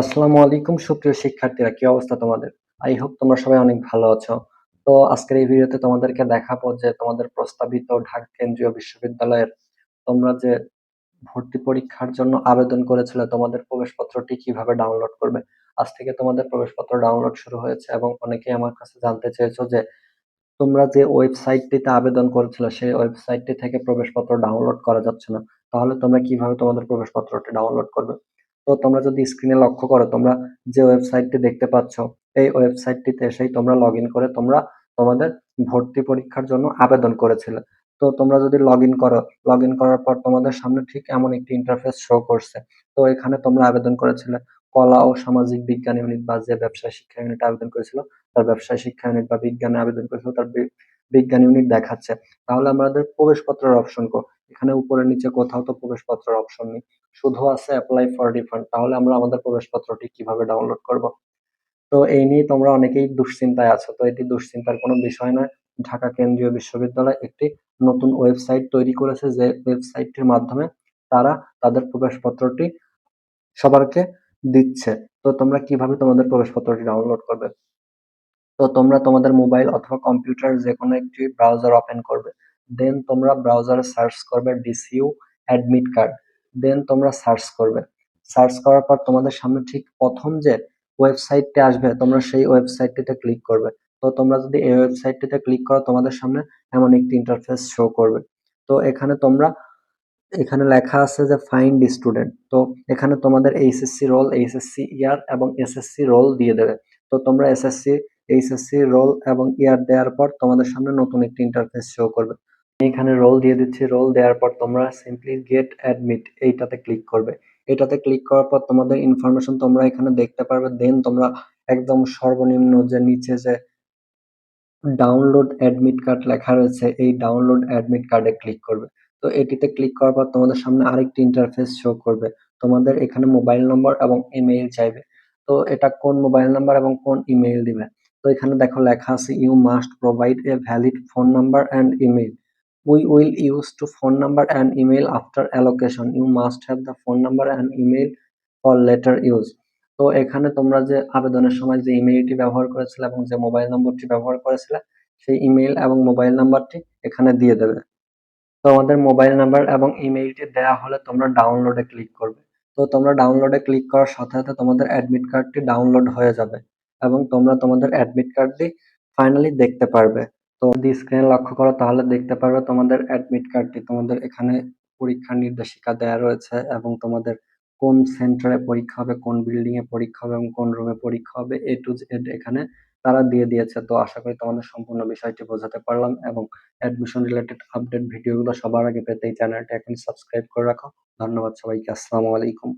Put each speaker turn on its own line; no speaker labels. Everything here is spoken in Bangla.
আসসালামু আলাইকুম, সুপ্রিয় শিক্ষার্থীরা, কি অবস্থা তোমাদের? আই হোপ তোমরা সবাই অনেক ভালো আছো। তো আজকের এই ভিডিওতে তোমাদেরকে দেখাবো যে তোমাদের প্রস্তাবিত ঢাকা কেন্দ্রীয় বিশ্ববিদ্যালয়ের তোমরা যে ভর্তি পরীক্ষার জন্য আবেদন করেছিলে, তোমাদের প্রবেশপত্রটি কীভাবে ডাউনলোড করবে? আজ থেকে তোমাদের প্রবেশপত্র ডাউনলোড শুরু হয়েছে এবং অনেকেই আমার কাছে জানতে চেয়েছো যে তোমরা যে ওয়েবসাইটটিতে আবেদন করেছিলে, সেই ওয়েবসাইটটি থেকে প্রবেশপত্র ডাউনলোড করা যাচ্ছে না। তাহলে তোমরা কীভাবে তোমাদের প্রবেশপত্রটি ডাউনলোড করবে? তো তোমরা যদি স্ক্রিনে লক্ষ্য করো, তোমরা যে ওয়েবসাইটটি দেখতে পাচ্ছ, এই ওয়েবসাইটটিতে এসেই তোমরা লগ করে তোমরা তোমাদের ভর্তি পরীক্ষার জন্য আবেদন করেছিলে। তো তোমরা যদি লগ ইন করো লগ ইন করার পর তোমাদের সামনে ঠিক এমন একটি ইন্টারফেস শো করছে। তো এখানে তোমরা আবেদন করেছিলে, কলা ও সামাজিক বিজ্ঞান ইউনিট বা যে ব্যবসায় শিক্ষা ইউনিট আবেদন করেছিল, তার ব্যবসায় শিক্ষা ইউনিট বা বিজ্ঞানে আবেদন করেছিল, তার বিজ্ঞান ইউনিট দেখাচ্ছে। তাহলে আমাদের প্রবেশপত্রের অপশন কো। এখানে উপরে নিচে কোথাও তো প্রবেশপত্রের অপশন নেই। শুধু আছে অ্যাপ্লাই ফর রিফান্ড তাহলে আমরা আমাদের প্রবেশপত্রটি কীভাবে ডাউনলোড করব? তো এই নিয়ে তোমরা অনেকেই দুশ্চিন্তায় আছো, তো এটি দুশ্চিন্তার কোনো বিষয় নয়। ঢাকা কেন্দ্রীয় বিশ্ববিদ্যালয় একটি নতুন ওয়েবসাইট তৈরি করেছে যে ওয়েবসাইটটির মাধ্যমে তারা তাদের প্রবেশপত্রটি সবারকে দিচ্ছে। তো তোমরা কীভাবে তোমাদের প্রবেশপত্রটি ডাউনলোড করবে? তো তোমরা তোমাদের মোবাইল অথবা কম্পিউটার যে কোনো একটি ব্রাউজার ওপেন করবে। দেন তোমরা ব্রাউজারে সার্চ করবে ডিসিউ অ্যাডমিট কার্ড দেন তোমরা সার্চ করবে। সার্চ করার পর তোমাদের সামনে ঠিক প্রথম যে ওয়েবসাইটটি আসবে, তোমরা সেই ওয়েবসাইটটিতে ক্লিক করবে। তো তোমরা যদি এই ওয়েবসাইটটিতে ক্লিক করো, তোমাদের সামনে এমন একটি ইন্টারফেস শো করবে। তো এখানে তোমরা, এখানে লেখা আছে যে ফাইন্ড স্টুডেন্ট তো এখানে তোমাদের এইচএসসি রোল এইচএসসি ইয়ার এবং এসএসসি রোল দিয়ে দেবে। তো তোমরা এসএসসি এইচএসসি রোল এবং ইয়ার দেওয়ার পর তোমাদের সামনে নতুন একটি ইন্টারফেস শো করবে। এখানে রোল দিয়ে দিচ্ছি। রোল দেওয়ার পর তোমরা সিম্পলি গেট অ্যাডমিট এইটাতে ক্লিক করবে। এটাতে ক্লিক করার পর তোমাদের ইনফরমেশন তোমরা এখানে দেখতে পারবে। দেন তোমরা একদম সর্বনিম্ন যে নিচে যে ডাউনলোড অ্যাডমিট কার্ড লেখা রয়েছে, এই ডাউনলোড অ্যাডমিট কার্ডে ক্লিক করবে। তো এটিতে ক্লিক করার পর তোমাদের সামনে আরেকটি ইন্টারফেস শো করবে। তোমাদের এখানে মোবাইল নম্বর এবং ইমেইল চাইবে। তো এটা কোন মোবাইল নাম্বার এবং কোন ইমেইল দিবে? তো এখানে দেখো লেখা আছে you must provide a valid phone number and email we will use to phone number and email after allocation you must have the phone number and email for later use তো এখানে তোমরা যে আবেদনের সময় যে ইমেইলটি ব্যবহার করেছিলে এবং যে মোবাইল নম্বরটি ব্যবহার করেছিলে, সেই ইমেইল এবং মোবাইল নাম্বারটি এখানে দিয়ে দেবে। তো আমাদের মোবাইল নাম্বার এবং ইমেইলটি দেওয়া হলে তোমরা ডাউনলোডে ক্লিক করবে। তো তোমরা ডাউনলোডে ক্লিক করার সাথে সাথে তোমাদের অ্যাডমিট কার্ডটি ডাউনলোড হয়ে যাবে এবং তোমরা তোমাদের অ্যাডমিট কার্ডটি ফাইনালি দেখতে পারবে। তো যদি স্ক্রিনে লক্ষ্য করো, তাহলে দেখতে পারবে তোমাদের অ্যাডমিট কার্ডটি তোমাদের এখানে পরীক্ষার নির্দেশিকা দেওয়া রয়েছে এবং তোমাদের কোন সেন্টারে পরীক্ষা হবে, কোন বিল্ডিং এ পরীক্ষা হবে এবং কোন রুমে পরীক্ষা হবে এ টু জেড এখানে তারা দিয়ে দিয়েছে। তো আশা করি তোমাদের সম্পূর্ণ বিষয়টি বোঝাতে পারলাম এবং অ্যাডমিশন রিলেটেড আপডেট ভিডিওগুলো সবার আগে পেতে এই চ্যানেলটা এখন সাবস্ক্রাইব করে রাখো। ধন্যবাদ সবাইকে। আসসালামু আলাইকুম।